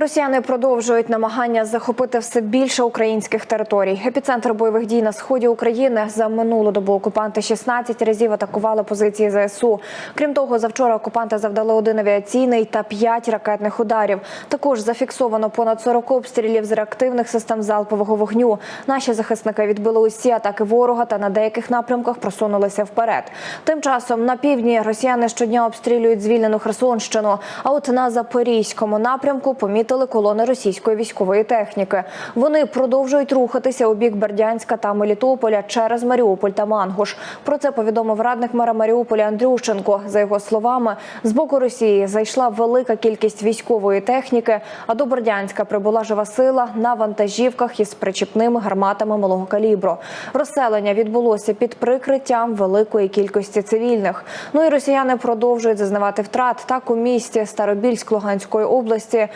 Росіяни продовжують намагання захопити все більше українських територій. Епіцентр бойових дій на сході України за минулу добу окупанти 16 разів атакували позиції ЗСУ. Крім того, завчора окупанти завдали один авіаційний та п'ять ракетних ударів. Також зафіксовано понад 40 обстрілів з реактивних систем залпового вогню. Наші захисники відбили усі атаки ворога та на деяких напрямках просунулися вперед. Тим часом на півдні росіяни щодня обстрілюють звільнену Херсонщину. А от на запорізькому напрямку помітили колони російської військової техніки. Вони продовжують рухатися у бік Бердянська та Мелітополя через Маріуполь та Мангуш. Про це повідомив радник мера Маріуполя Андрющенко. За його словами, з боку Росії зайшла велика кількість військової техніки. А до Бердянська прибула жива сила на вантажівках із причіпними гарматами малого калібру. Розселення відбулося під прикриттям великої кількості цивільних. Ну і росіяни продовжують зазнавати втрат. Так у місті Старобільськ Луганської області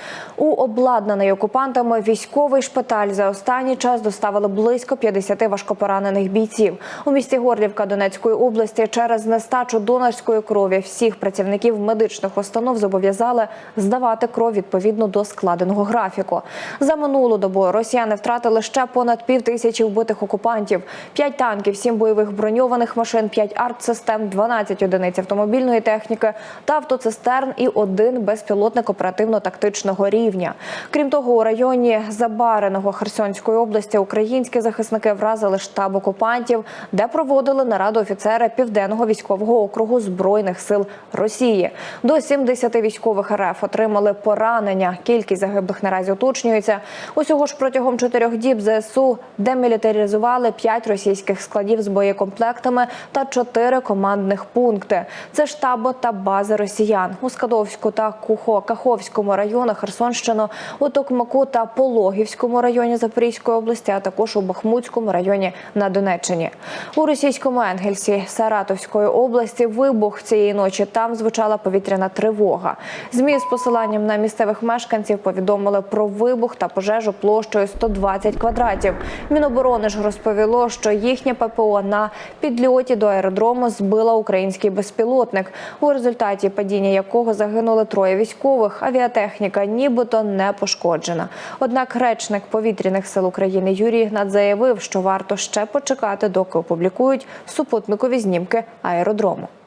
у обладнаний окупантами військовий шпиталь за останній час доставили близько 50 важкопоранених бійців. У місті Горлівка Донецької області через нестачу донорської крові всіх працівників медичних установ зобов'язали здавати кров відповідно до складеного графіку. За минулу добу росіяни втратили ще понад пів тисячі вбитих окупантів, 5 танків, 7 бойових броньованих машин, 5 артсистем, 12 одиниць автомобільної техніки та автоцистерн і один безпілотник оперативно-тактичного рівня. Крім того, у районі Забареного Херсонської області українські захисники вразили штаб окупантів, де проводили нараду офіцери південного військового округу збройних сил Росії. До 70 військових РФ отримали поранення. Кількість загиблих наразі уточнюється. Усього ж протягом чотирьох діб ЗСУ демілітаризували 5 російських складів з боєкомплектами та 4 командних пункти. Це штаби та бази росіян у Скадовську та Кухо Каховському районах Херсонщини, у Токмаку та Пологівському районі Запорізької області, а також у Бахмутському районі на Донеччині. У російському Енгельсі Саратовської області вибух цієї ночі там звучала повітряна тривога. Змі з посиланням на місцевих мешканців повідомили про вибух та пожежу площею 120 квадратів. Міноборони ж розповіло, що їхнє ППО на підльоті до аеродрому збила український безпілотник, у результаті падіння якого загинули троє військових. Авіатехніка нібито не пошкоджена. Однак речник повітряних сил України Юрій Ігнат заявив, що варто ще почекати, доки опублікують супутникові знімки аеродрому.